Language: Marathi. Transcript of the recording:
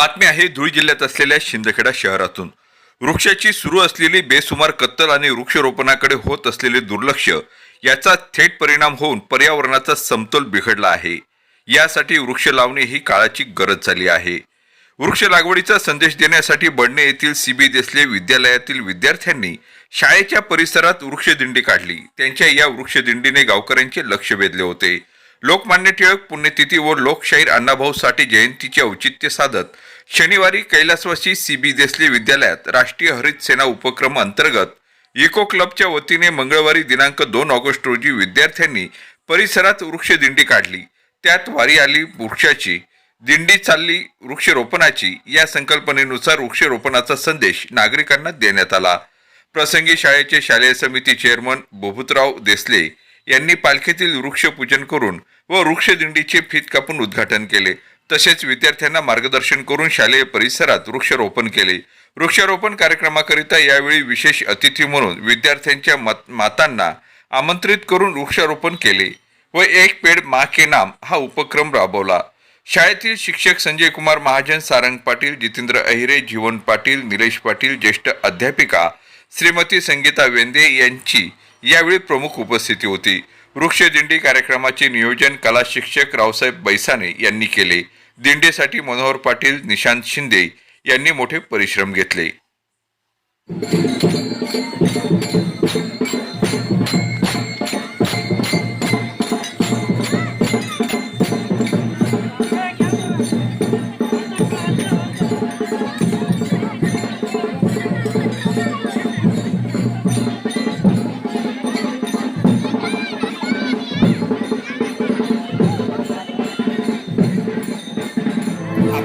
बातमी आहे धुळे जिल्ह्यात असलेल्या शिंदखेडा शहरातून. वृक्षाची सुरू असलेली बेसुमार कत्तल आणि वृक्षरोपणाकडे होत असलेले दुर्लक्ष याचा थेट परिणाम होऊन पर्यावरणाचा समतोल बिघडला आहे. यासाठी वृक्ष लावणे ही काळाची गरज झाली आहे. वृक्ष लागवडीचा संदेश देण्यासाठी बडणे येथील सीबी देसले विद्यालयातील विद्यार्थ्यांनी शाळेच्या परिसरात वृक्षदिंडी काढली. त्यांच्या या वृक्षदिंडीने गावकऱ्यांचे लक्ष वेधले होते. लोकमान्य टिळक पुण्यतिथी व लोकशाहीर अण्णाभाऊ साठे जयंतीचे औचित्य साधत शनिवारी कैलासवासी सीबी देसले विद्यालयात राष्ट्रीय हरित सेना उपक्रम अंतर्गत इको क्लबच्या वतीने मंगळवारी दिनांक दोन ऑगस्ट रोजी विद्यार्थ्यांनी परिसरात वृक्षदिंडी काढली. त्यात वारी आली वृक्षाची. दिंडी चालली वृक्षरोपणाची. या संकल्पनेनुसार वृक्षरोपणाचा संदेश नागरिकांना देण्यात आला. प्रसंगी शाळेचे शालेय समिती चेअरमन बोभूतराव देसले यांनी पालखीतील वृक्षपूजन करून व वृक्षदिंडीचे फीत कापून उद्घाटन केले. तसेच विद्यार्थ्यांना मार्गदर्शन करून शालेय परिसरात वृक्षारोपण केले. वृक्षारोपण कार्यक्रमाकरिता यावेळी विशेष अतिथी म्हणून विद्यार्थ्यांच्या मत मातांना आमंत्रित करून वृक्षारोपण केले व एक पेड मा के नाम हा उपक्रम राबवला. शाळेतील शिक्षक संजय कुमार महाजन सारंग पाटील जितेंद्र अहिरे जीवन पाटील निलेश पाटील ज्येष्ठ अध्यापिका श्रीमती संगीता वेंदे यांची यावेळी प्रमुख उपस्थिती होती. वृक्षदिंडी कार्यक्रमाचे नियोजन कला शिक्षक रावसाहेब बैसाने यांनी केले. दिंडीसाठी मनोहर पाटील निशांत शिंदे यांनी मोठे परिश्रम घेतले.